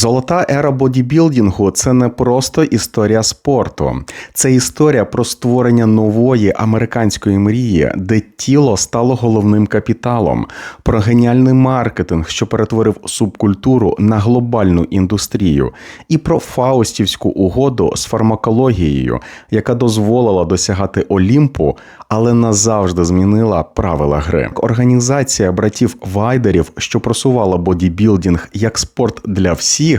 Золота ера бодібілдингу це не просто історія спорту, це історія про створення нової американської мрії, де тіло стало головним капіталом, про геніальний маркетинг, що перетворив субкультуру на глобальну індустрію, і про фаустівську угоду з фармакологією, яка дозволила досягати Олімпу, але назавжди змінила правила гри. Організація братів Вайдерів, що просувала бодібілдинг як спорт для всіх,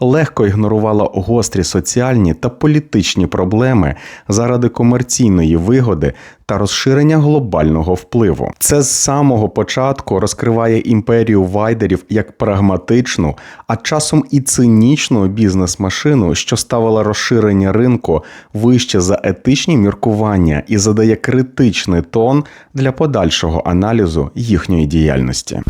легко ігнорувала гострі соціальні та політичні проблеми заради комерційної вигоди та розширення глобального впливу. Це з самого початку розкриває імперію вайдерів як прагматичну, а часом і цинічну бізнес-машину, що ставила розширення ринку вище за етичні міркування і задає критичний тон для подальшого аналізу їхньої діяльності.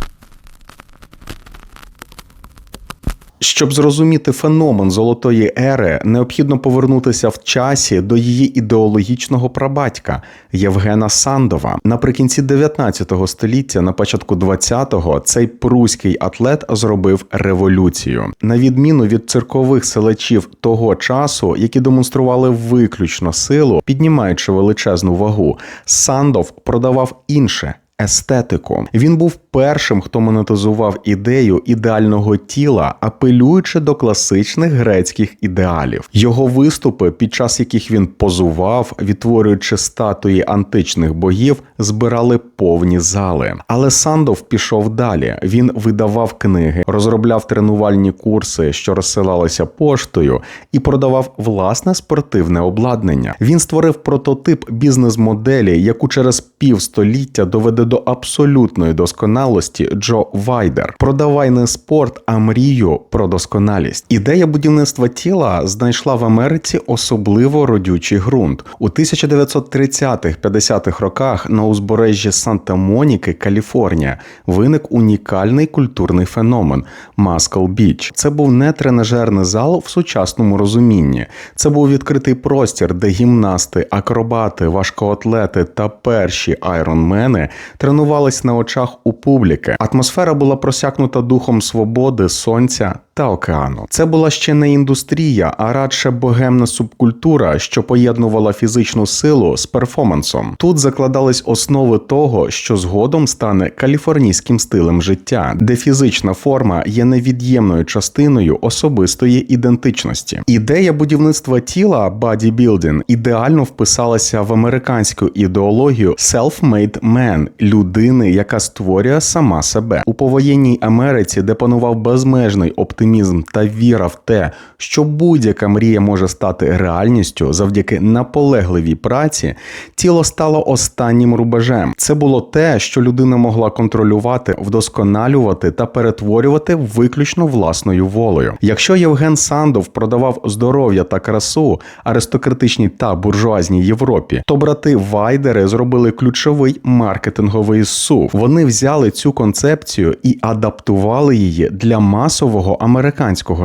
Щоб зрозуміти феномен золотої ери, необхідно повернутися в часі до її ідеологічного прабатька Євгена Сандова. Наприкінці 19 століття, на початку 20-го, цей пруський атлет зробив революцію. На відміну від циркових селачів того часу, які демонстрували виключно силу, піднімаючи величезну вагу, Сандов продавав інше. Естетику він був першим, хто монетизував ідею ідеального тіла, апелюючи до класичних грецьких ідеалів. Його виступи, під час яких він позував, відтворюючи статуї античних богів, збирали повні зали. Але Сандов пішов далі. Він видавав книги, розробляв тренувальні курси, що розсилалися поштою, і продавав власне спортивне обладнання. Він створив прототип бізнес-моделі, яку через півстоліття доведе до абсолютної досконалості Джо Вайдер. Продавай не спорт, а мрію про досконалість. Ідея будівництва тіла знайшла в Америці особливо родючий ґрунт у 1930-50-х роках на узбережжі Санта-Моніки, Каліфорнія, виник унікальний культурний феномен Маскл Біч. Це був не тренажерний зал в сучасному розумінні. Це був відкритий простір, де гімнасти, акробати, важкоатлети та перші айронмени тренувались на очах у публіки. Атмосфера була просякнута духом свободи, сонця та океану. Це була ще не індустрія, а радше богемна субкультура, що поєднувала фізичну силу з перформансом. Тут закладались основи того, що згодом стане каліфорнійським стилем життя, де фізична форма є невід'ємною частиною особистої ідентичності. Ідея будівництва тіла бодібілдинг ідеально вписалася в американську ідеологію self-made man – людини, яка створює сама себе у повоєнній Америці, де панував безмежний оптимізм та віра в те, що будь-яка мрія може стати реальністю завдяки наполегливій праці, тіло стало останнім рубежем. Це було те, що людина могла контролювати, вдосконалювати та перетворювати виключно власною волею. Якщо Євген Сандов продавав здоров'я та красу аристократичній та буржуазній Європі, то брати Вайдери зробили ключовий маркетинговий сув. Вони взяли цю концепцію і адаптували її для масового американського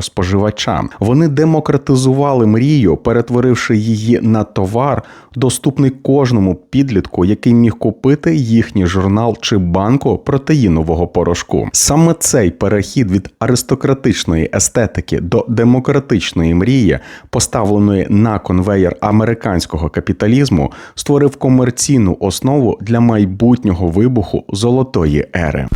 споживача. Вони демократизували мрію, перетворивши її на товар, доступний кожному підлітку, який міг купити їхній журнал чи банку протеїнового порошку. Саме цей перехід від аристократичної естетики до демократичної мрії, поставленої на конвеєр американського капіталізму, створив комерційну основу для майбутнього вибуху золотої ери.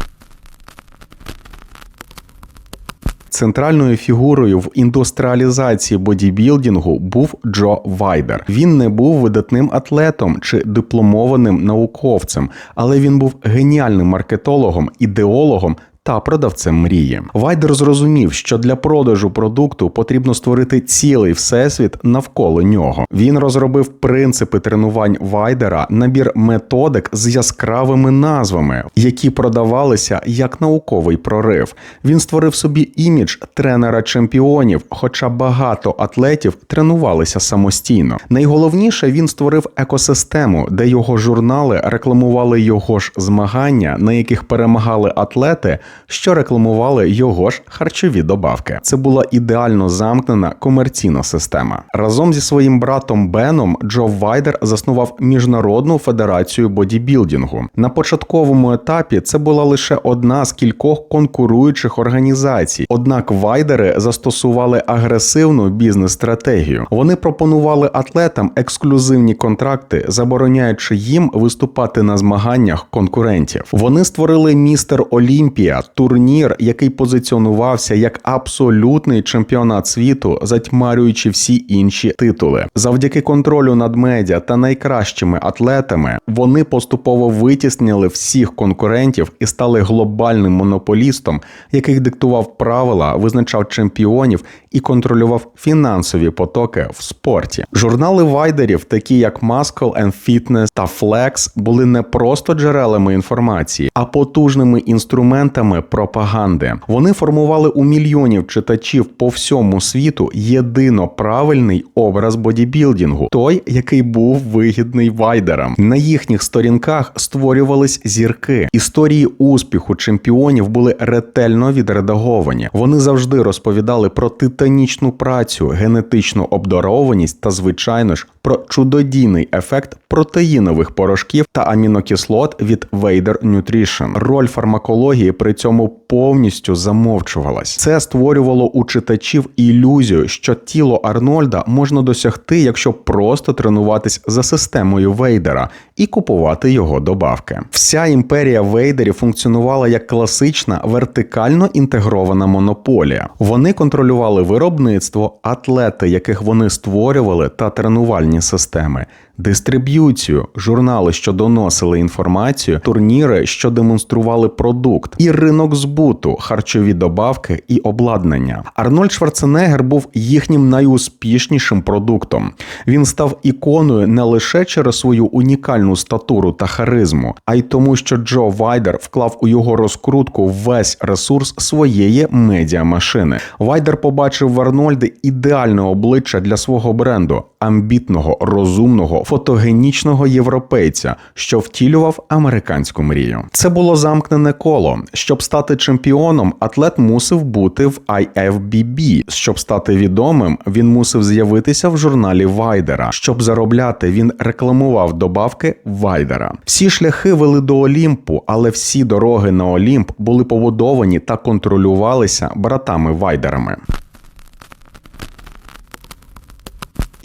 Центральною фігурою в індустріалізації бодібілдингу був Джо Вайдер. Він не був видатним атлетом чи дипломованим науковцем, але він був геніальним маркетологом, ідеологом та продавцем мрії. Вайдер зрозумів, що для продажу продукту потрібно створити цілий всесвіт навколо нього. Він розробив принципи тренувань Вайдера, набір методик з яскравими назвами, які продавалися як науковий прорив. Він створив собі імідж тренера чемпіонів, хоча багато атлетів тренувалися самостійно. Найголовніше він створив екосистему, де його журнали рекламували його ж змагання, на яких перемагали атлети що рекламували його ж харчові добавки. Це була ідеально замкнена комерційна система. Разом зі своїм братом Беном Джо Вайдер заснував міжнародну федерацію бодібілдингу. На початковому етапі це була лише одна з кількох конкуруючих організацій. Однак вайдери застосували агресивну бізнес-стратегію. Вони пропонували атлетам ексклюзивні контракти, забороняючи їм виступати на змаганнях конкурентів. Вони створили містер Олімпія, турнір, який позиціонувався як абсолютний чемпіонат світу, затьмарюючи всі інші титули. Завдяки контролю над медіа та найкращими атлетами вони поступово витіснили всіх конкурентів і стали глобальним монополістом, який диктував правила, визначав чемпіонів і контролював фінансові потоки в спорті. Журнали вайдерів, такі як Muscle and Fitness та Flex, були не просто джерелами інформації, а потужними інструментами пропаганди. Вони формували у мільйонів читачів по всьому світу єдино правильний образ бодібілдингу, той, який був вигідний вайдерам. На їхніх сторінках створювались зірки. Історії успіху чемпіонів були ретельно відредаговані. Вони завжди розповідали про титанічну працю, генетичну обдарованість та, звичайно ж, про чудодійний ефект протеїнових порошків та амінокислот від Vader Nutrition. Роль фармакології при цьому повністю замовчувалась. Це створювало у читачів ілюзію, що тіло Арнольда можна досягти, якщо просто тренуватись за системою Вейдера і купувати його добавки. Вся імперія Вейдерів функціонувала як класична вертикально інтегрована монополія. Вони контролювали виробництво, атлети, яких вони створювали, та тренувальні системи. Дистриб'юцію, журнали, що доносили інформацію, турніри, що демонстрували продукт, і ринок збуту, харчові добавки і обладнання. Арнольд Шварценеггер був їхнім найуспішнішим продуктом. Він став іконою не лише через свою унікальну статуру та харизму, а й тому, що Джо Вайдер вклав у його розкрутку весь ресурс своєї медіамашини. Вайдер побачив в Арнольді ідеальне обличчя для свого бренду, амбітного, розумного, фотогенічного європейця, що втілював американську мрію. Це було замкнене коло. Щоб стати чемпіоном, атлет мусив бути в IFBB. Щоб стати відомим, він мусив з'явитися в журналі Вайдера. Щоб заробляти, він рекламував добавки Вайдера. Всі шляхи вели до Олімпу, але всі дороги на Олімп були побудовані та контролювалися братами Вайдерами.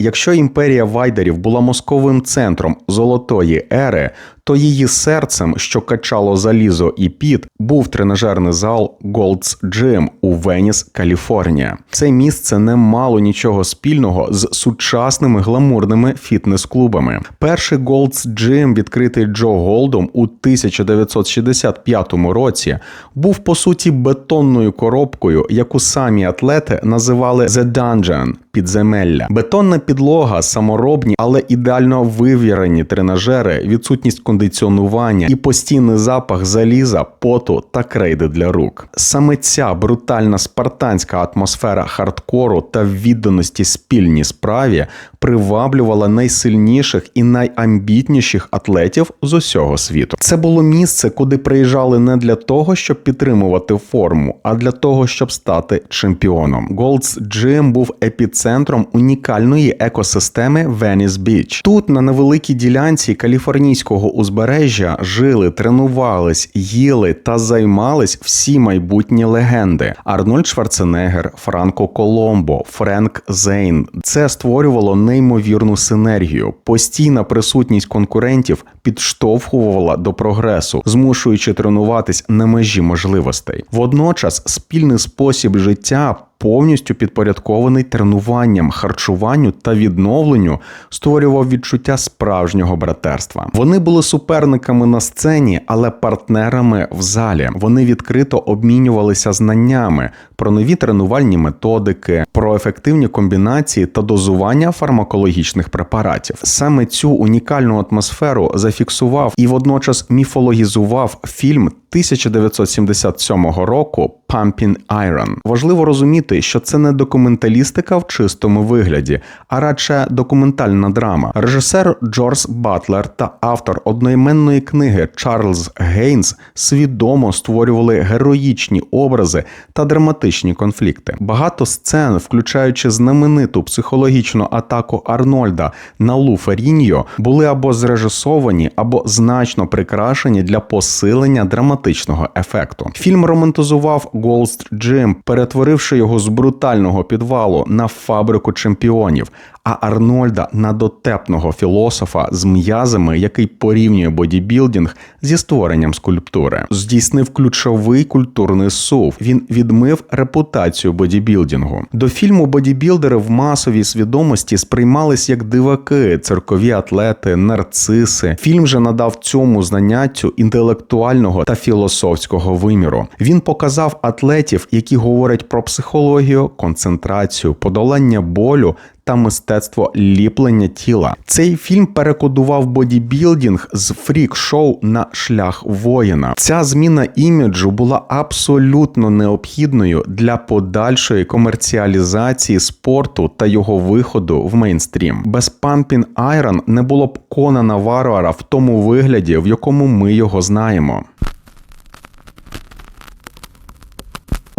Якщо імперія вайдерів була московим центром золотої ери, то її серцем, що качало залізо і піт, був тренажерний зал Gold's Gym у Веніс, Каліфорнія. Це місце не мало нічого спільного з сучасними гламурними фітнес-клубами. Перший Gold's Gym, відкритий Джо Голдом у 1965 році, був по суті бетонною коробкою, яку самі атлети називали «The Dungeon» – підземелля. Бетонна підлога, саморобні, але ідеально вивірені тренажери, відсутність кондиціонування і постійний запах заліза, поту та крейди для рук. Саме ця брутальна спартанська атмосфера хардкору та відданості спільній справі приваблювала найсильніших і найамбітніших атлетів з усього світу. Це було місце, куди приїжджали не для того, щоб підтримувати форму, а для того, щоб стати чемпіоном. Gold's Gym був епіцентром унікальної екосистеми Venice Beach. Тут на невеликій ділянці каліфорнійського узбережжя жили, тренувались, їли та займались всі майбутні легенди: Арнольд Шварценеггер, Франко Коломбо, Френк Зейн. Це створювало неймовірну синергію. Постійна присутність конкурентів підштовхувала до прогресу, змушуючи тренуватись на межі можливостей. Водночас спільний спосіб життя повністю підпорядкований тренуванням, харчуванню та відновленню, створював відчуття справжнього братерства. Вони були суперниками на сцені, але партнерами в залі. Вони відкрито обмінювалися знаннями про нові тренувальні методики, про ефективні комбінації та дозування фармакологічних препаратів. Саме цю унікальну атмосферу зафіксував і водночас міфологізував фільм 1977 року Pumping Iron. Важливо розуміти, що це не документалістика в чистому вигляді, а радше документальна драма. Режисер Джордж Батлер та автор одноіменної книги Чарльз Гейнс свідомо створювали героїчні образи та драматичні конфлікти. Багато сцен, включаючи знамениту психологічну атаку Арнольда на Лу Феріньо, були або зрежисовані, або значно прикрашені для посилення драматичного ефекту. Фільм романтизував Голдст Джим, перетворивши його з брутального підвалу на фабрику чемпіонів, а Арнольда на дотепного філософа з м'язами, який порівнює бодібілдинг зі створенням скульптури. Здійснив ключовий культурний сув. Він відмив репутацію бодібілдингу. До фільму бодібілдери в масовій свідомості сприймались як диваки, циркові атлети, нарциси. Фільм же надав цьому заняттю інтелектуального та філософського виміру. Він показав атлетів, які говорять про психологію, концентрацію, подолання болю та мистецтво ліплення тіла. Цей фільм перекодував бодібілдинг з фрік-шоу на шлях воїна. Ця зміна іміджу була абсолютно необхідною для подальшої комерціалізації спорту та його виходу в мейнстрім. Без Pumping Iron не було б Конана Варвара в тому вигляді, в якому ми його знаємо.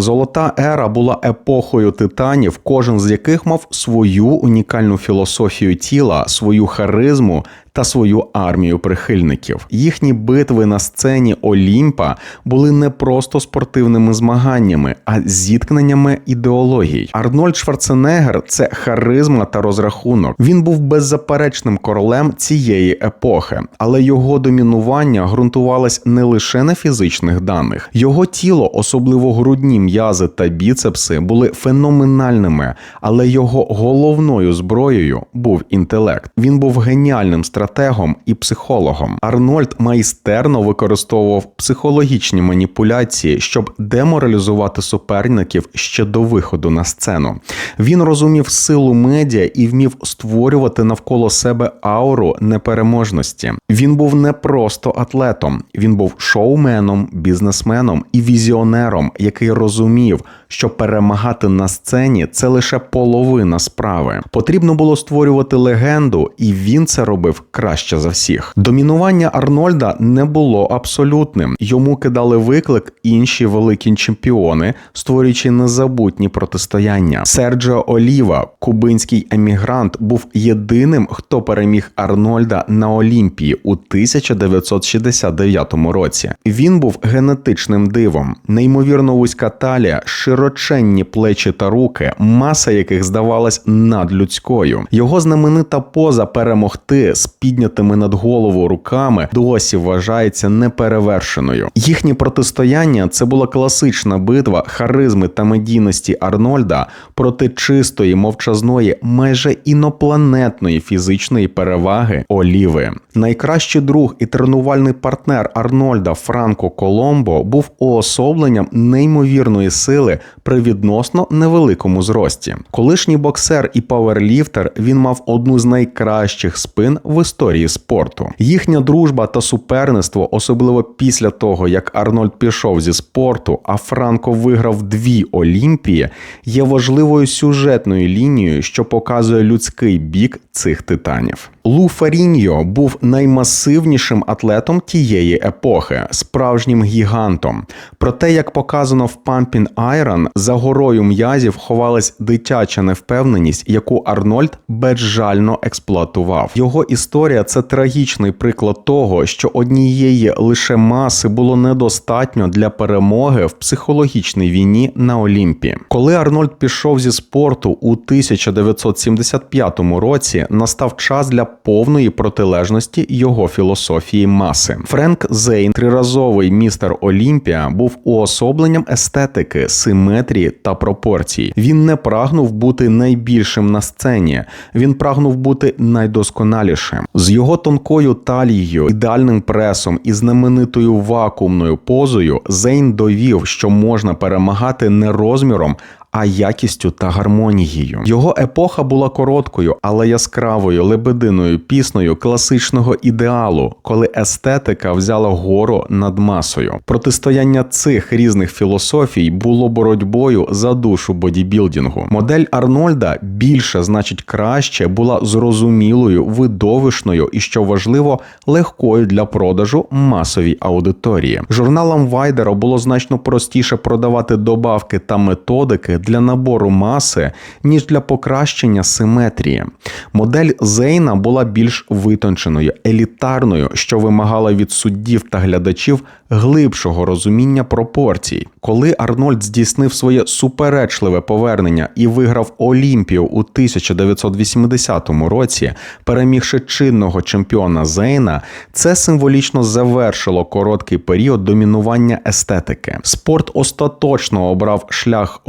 Золота ера була епохою титанів, кожен з яких мав свою унікальну філософію тіла, свою харизму та свою армію прихильників. Їхні битви на сцені Олімпа були не просто спортивними змаганнями, а зіткненнями ідеологій. Арнольд Шварценеггер – це харизма та розрахунок. Він був беззаперечним королем цієї епохи, але його домінування ґрунтувалось не лише на фізичних даних. Його тіло, особливо грудні м'язи та біцепси, були феноменальними, але його головною зброєю був інтелект. Він був геніальним стратегом стратегом і психологом. Арнольд майстерно використовував психологічні маніпуляції, щоб деморалізувати суперників ще до виходу на сцену. Він розумів силу медіа і вмів створювати навколо себе ауру непереможності. Він був не просто атлетом, він був шоуменом, бізнесменом і візіонером, який розумів, що перемагати на сцені це лише половина справи. Потрібно було створювати легенду, і він це робив краще за всіх. Домінування Арнольда не було абсолютним. Йому кидали виклик інші великі чемпіони, створюючи незабутні протистояння. Серджо Оліва, кубинський емігрант, був єдиним, хто переміг Арнольда на Олімпії у 1969 році. Він був генетичним дивом, неймовірно вузька талія, широченні плечі та руки, маса яких здавалась надлюдською. Його знаменита поза перемогти з піднятими над голову руками досі вважається неперевершеною. Їхнє протистояння це була класична битва харизми та медійності Арнольда проти чистої, мовчазної, майже інопланетної фізичної переваги Оліви. Найкращий друг і тренувальний партнер Арнольда Франко Коломбо був уособленням неймовірної сили при відносно невеликому зрості. Колишній боксер і паверліфтер він мав одну з найкращих спин в історії спорту. Їхня дружба та суперництво, особливо після того, як Арнольд пішов зі спорту, а Франко виграв дві Олімпії, є важливою сюжетною лінією, що показує людський бік цих титанів. Лу Фаріньо був наймасивнішим атлетом тієї епохи, справжнім гігантом. Проте, як показано в Pumping Iron, за горою м'язів ховалась дитяча невпевненість, яку Арнольд безжально експлуатував. Його історія це трагічний приклад того, що однієї лише маси було недостатньо для перемоги в психологічній війні на Олімпі. Коли Арнольд пішов зі спорту у 1975 році, настав час для повної протилежності його філософії маси. Френк Зейн, триразовий містер Олімпія, був уособленням естетики, симетрії та пропорції. Він не прагнув бути найбільшим на сцені, він прагнув бути найдосконалішим. З його тонкою талією, ідеальним пресом і знаменитою вакуумною позою Зейн довів, що можна перемагати не розміром, а якістю та гармонією. Його епоха була короткою, але яскравою лебединою піснею класичного ідеалу, коли естетика взяла гору над масою. Протистояння цих різних філософій було боротьбою за душу бодібілдингу. Модель Арнольда більше, значить, краще була зрозумілою, видовищною і, що важливо, легкою для продажу масовій аудиторії. Журналам Вайдера було значно простіше продавати добавки та методики для набору маси, ніж для покращення симетрії. Модель Зейна була більш витонченою, елітарною, що вимагала від суддів та глядачів глибшого розуміння пропорцій. Коли Арнольд здійснив своє суперечливе повернення і виграв Олімпію у 1980 році, перемігши чинного чемпіона Зейна, це символічно завершило короткий період домінування естетики. Спорт остаточно обрав шлях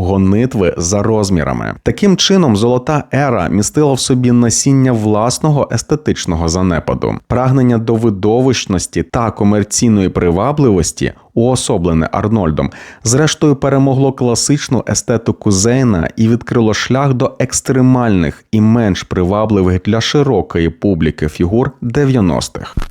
гонитви за розмірами. Таким чином, золота ера містила в собі насіння власного естетичного занепаду, прагнення до видовищності та комерційної привабливості уособлене Арнольдом, зрештою перемогло класичну естетику Зейна і відкрило шлях до екстремальних і менш привабливих для широкої публіки фігур 90-х.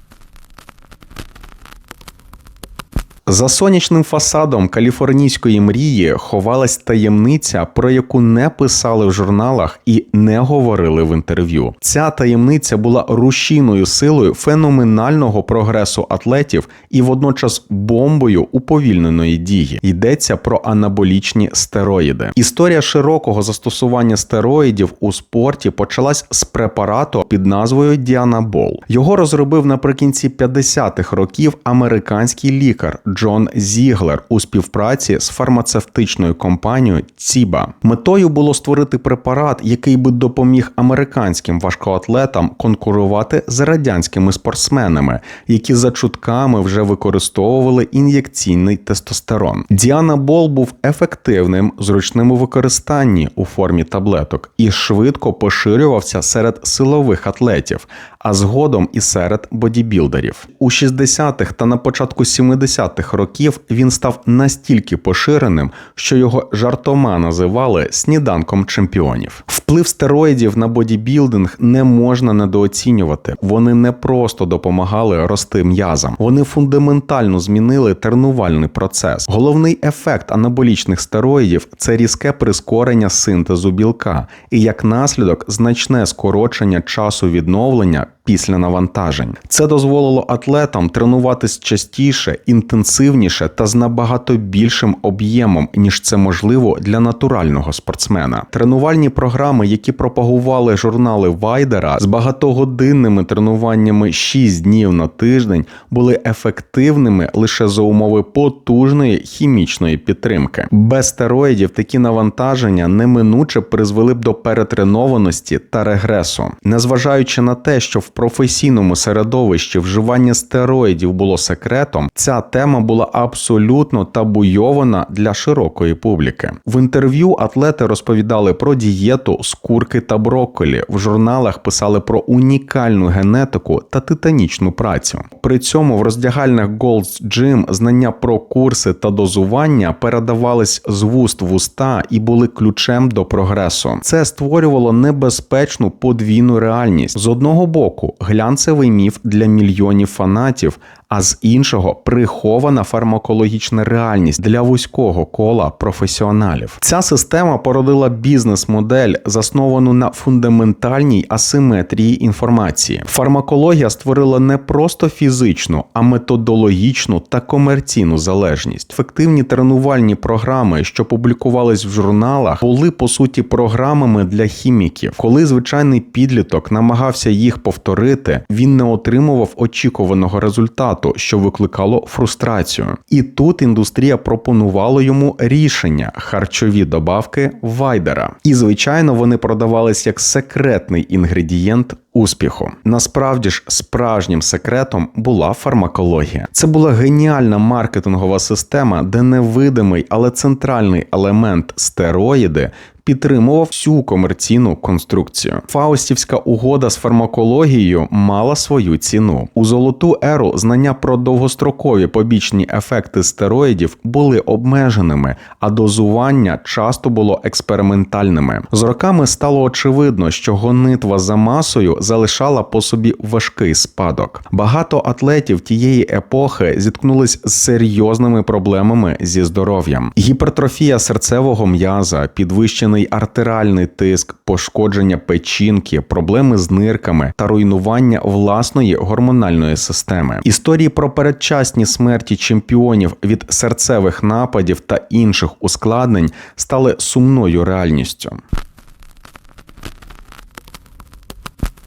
За сонячним фасадом каліфорнійської мрії ховалась таємниця, про яку не писали в журналах і не говорили в інтерв'ю. Ця таємниця була рушійною силою феноменального прогресу атлетів і водночас бомбою уповільненої дії. Йдеться про анаболічні стероїди. Історія широкого застосування стероїдів у спорті почалась з препарату під назвою Діанабол. Його розробив наприкінці 50-х років американський лікар. Джон Зіглер у співпраці з фармацевтичною компанією Ціба. Метою було створити препарат, який би допоміг американським важкоатлетам конкурувати з радянськими спортсменами, які за чутками вже використовували ін'єкційний тестостерон. Діана Бол був ефективним, зручним у використанні у формі таблеток і швидко поширювався серед силових атлетів, а згодом і серед бодібілдерів. У 60-х та на початку 70-х років він став настільки поширеним, що його жартома називали сніданком чемпіонів. Вплив стероїдів на бодібілдинг не можна недооцінювати. Вони не просто допомагали рости м'язам, вони фундаментально змінили тренувальний процес. Головний ефект анаболічних стероїдів це різке прискорення синтезу білка і як наслідок значне скорочення часу відновлення після навантажень. Це дозволило атлетам тренуватись частіше, інтенсивніше та з набагато більшим об'ємом, ніж це можливо для натурального спортсмена. Тренувальні програми, які пропагували журнали Вайдера з багатогодинними тренуваннями 6 днів на тиждень, були ефективними лише за умови потужної хімічної підтримки. Без стероїдів такі навантаження неминуче призвели б до перетренованості та регресу, незважаючи на те, що в професійному середовищі вживання стероїдів було секретом, ця тема була абсолютно табуйована для широкої публіки. В інтерв'ю атлети розповідали про дієту з курки та брокколі. В журналах писали про унікальну генетику та титанічну працю. При цьому в роздягальних Gold's Gym знання про курси та дозування передавались з вуст в уста і були ключем до прогресу. Це створювало небезпечну подвійну реальність з одного боку глянцевий міф для мільйонів фанатів, а з іншого прихована фармакологічна реальність для вузького кола професіоналів. Ця система породила бізнес-модель, засновану на фундаментальній асиметрії інформації. Фармакологія створила не просто фізичну, а методологічну та комерційну залежність. Ефективні тренувальні програми, що публікувались в журналах, були по суті програмами для хіміків. Коли звичайний підліток намагався їх повторити, він не отримував очікуваного результату що викликало фрустрацію. І тут індустрія пропонувала йому рішення харчові добавки Вайдера. І, звичайно, вони продавались як секретний інгредієнт успіху. Насправді ж, справжнім секретом була фармакологія. Це була геніальна маркетингова система, де невидимий, але центральний елемент стероїди підтримував всю комерційну конструкцію. Фаустівська угода з фармакологією мала свою ціну. У золоту еру знання про довгострокові побічні ефекти стероїдів були обмеженими, а дозування часто було експериментальними. З роками стало очевидно, що гонитва за масою залишала по собі важкий спадок. Багато атлетів тієї епохи зіткнулись з серйозними проблемами зі здоров'ям. Гіпертрофія серцевого м'яза, підвищений артеріальний тиск, пошкодження печінки, проблеми з нирками та руйнування власної гормональної системи. Історії про передчасні смерті чемпіонів від серцевих нападів та інших ускладнень стали сумною реальністю.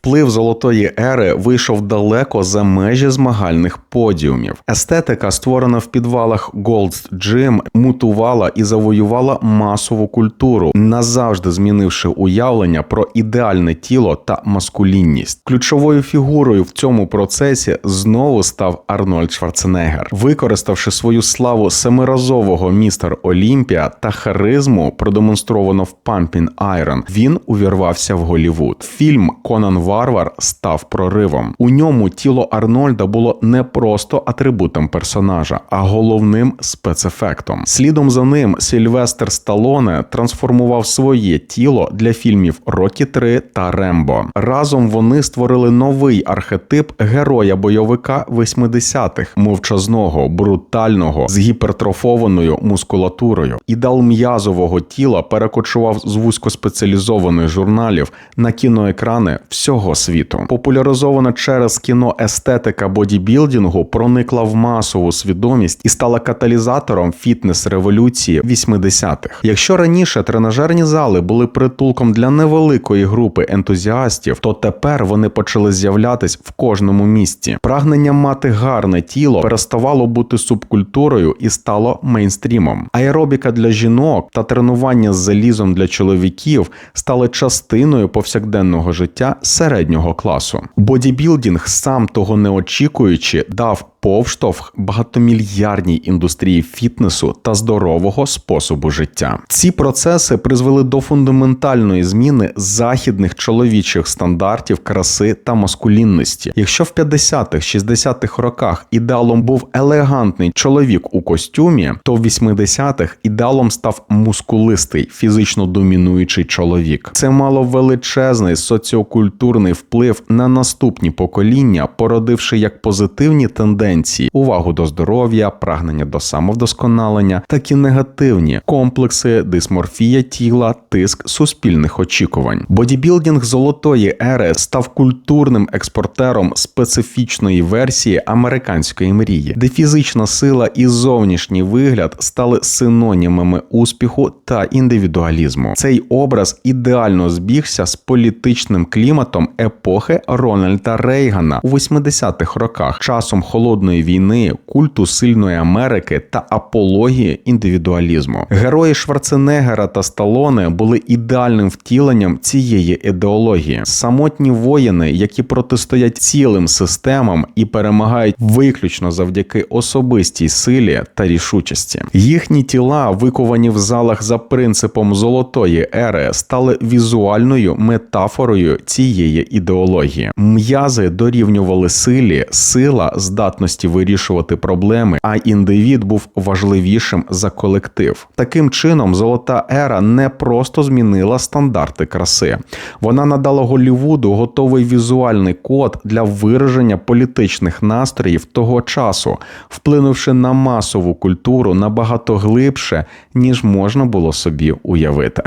Вплив золотої ери вийшов далеко за межі змагальних подіумів. Естетика, створена в підвалах Gold's Gym, мутувала і завоювала масову культуру, назавжди змінивши уявлення про ідеальне тіло та маскулінність. Ключовою фігурою в цьому процесі знову став Арнольд Шварценеггер. використавши свою славу семиразового містер Олімпія та харизму, продемонстровано в Pumping Iron, Він увірвався в Голівуд. Фільм Конан Варвар став проривом. У ньому тіло Арнольда було не просто атрибутом персонажа, а головним спецефектом. Слідом за ним Сільвестр Сталоне трансформував своє тіло для фільмів Рокі 3 та Рембо. Разом вони створили новий архетип героя бойовика 80-х, мовчазного, брутального, з гіпертрофованою мускулатурою. Ідеал м'язового тіла перекочував з вузькоспеціалізованих журналів на кіноекрани всього всього світу. Популяризована через кіно естетика бодібілдингу проникла в масову свідомість і стала каталізатором фітнес-революції 80-х. Якщо раніше тренажерні зали були притулком для невеликої групи ентузіастів, то тепер вони почали з'являтись в кожному місті. Прагнення мати гарне тіло переставало бути субкультурою і стало мейнстрімом. Аеробіка для жінок та тренування з залізом для чоловіків стали частиною повсякденного життя серед середнього класу. Бодібілдінг, сам того не очікуючи, дав повштовх багатомільярдній індустрії фітнесу та здорового способу життя. Ці процеси призвели до фундаментальної зміни західних чоловічих стандартів краси та маскулінності. Якщо в 50-х, 60-х роках ідеалом був елегантний чоловік у костюмі, то в 80-х ідеалом став мускулистий, фізично домінуючий чоловік. Це мало величезний соціокультурний вплив на наступні покоління, породивши як позитивні тенденції тенденції, увагу до здоров'я, прагнення до самовдосконалення, так і негативні комплекси, дисморфія тіла, тиск суспільних очікувань. Бодібілдинг золотої ери став культурним експортером специфічної версії американської мрії, де фізична сила і зовнішній вигляд стали синонімами успіху та індивідуалізму. Цей образ ідеально збігся з політичним кліматом епохи Рональда Рейгана у 80-х роках, часом холодної холодної війни, культу сильної Америки та апології індивідуалізму. Герої Шварценеггера та Сталоне були ідеальним втіленням цієї ідеології. Самотні воїни, які протистоять цілим системам і перемагають виключно завдяки особистій силі та рішучості. Їхні тіла, виковані в залах за принципом золотої ери, стали візуальною метафорою цієї ідеології. М'язи дорівнювали силі, сила здатності здатності вирішувати проблеми, а індивід був важливішим за колектив. Таким чином, золота ера не просто змінила стандарти краси, вона надала Голлівуду готовий візуальний код для вираження політичних настроїв того часу, вплинувши на масову культуру набагато глибше, ніж можна було собі уявити.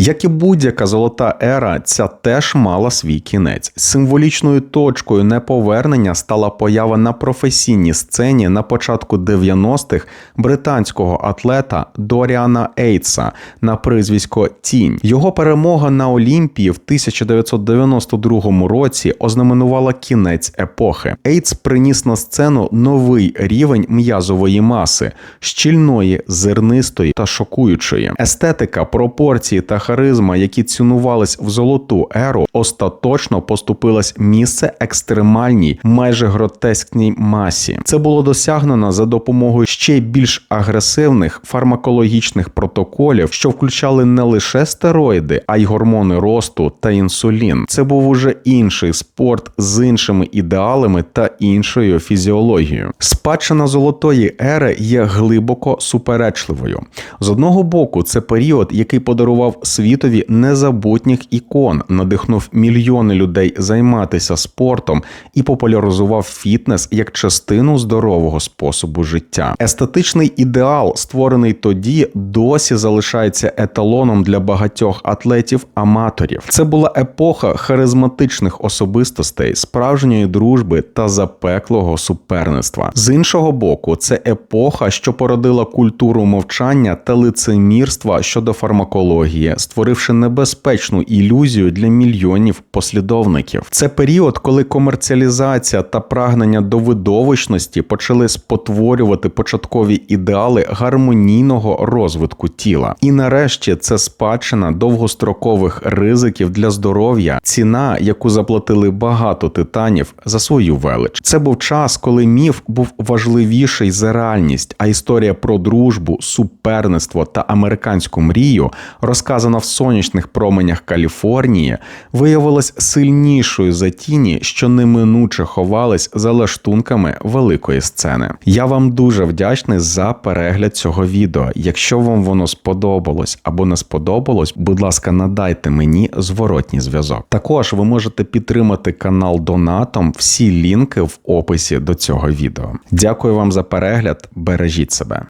Як і будь-яка золота ера, ця теж мала свій кінець. Символічною точкою неповернення стала поява на професійній сцені на початку 90-х британського атлета Доріана Ейтса на призвісько Тінь. Його перемога на Олімпії в 1992 році ознаменувала кінець епохи. Ейтс приніс на сцену новий рівень м'язової маси, щільної, зернистої та шокуючої. Естетика, пропорції та харизма, які цінувались в золоту еру, остаточно поступилось місце екстремальній, майже гротескній масі. Це було досягнено за допомогою ще більш агресивних фармакологічних протоколів, що включали не лише стероїди, а й гормони росту та інсулін. Це був уже інший спорт з іншими ідеалами та іншою фізіологією. Спадщина золотої ери є глибоко суперечливою. З одного боку, це період, який подарував світові незабутніх ікон, надихнув мільйони людей займатися спортом і популяризував фітнес як частину здорового способу життя. Естетичний ідеал, створений тоді, досі залишається еталоном для багатьох атлетів-аматорів. Це була епоха харизматичних особистостей, справжньої дружби та запеклого суперництва. З іншого боку, це епоха, що породила культуру мовчання та лицемірства щодо фармакології, створивши небезпечну ілюзію для мільйонів послідовників. Це період, коли комерціалізація та прагнення до видовищності почали спотворювати початкові ідеали гармонійного розвитку тіла. І нарешті це спадщина довгострокових ризиків для здоров'я, ціна, яку заплатили багато титанів за свою велич. Це був час, коли міф був важливіший за реальність, а історія про дружбу, суперництво та американську мрію, розказана в сонячних променях Каліфорнії, виявилась сильнішою за тіні, що неминуче ховались за лаштунками великої сцени. Я вам дуже вдячний за перегляд цього відео. Якщо вам воно сподобалось або не сподобалось, будь ласка, надайте мені зворотній зв'язок. Також ви можете підтримати канал донатом. Всі лінки в описі до цього відео. Дякую вам за перегляд. Бережіть себе.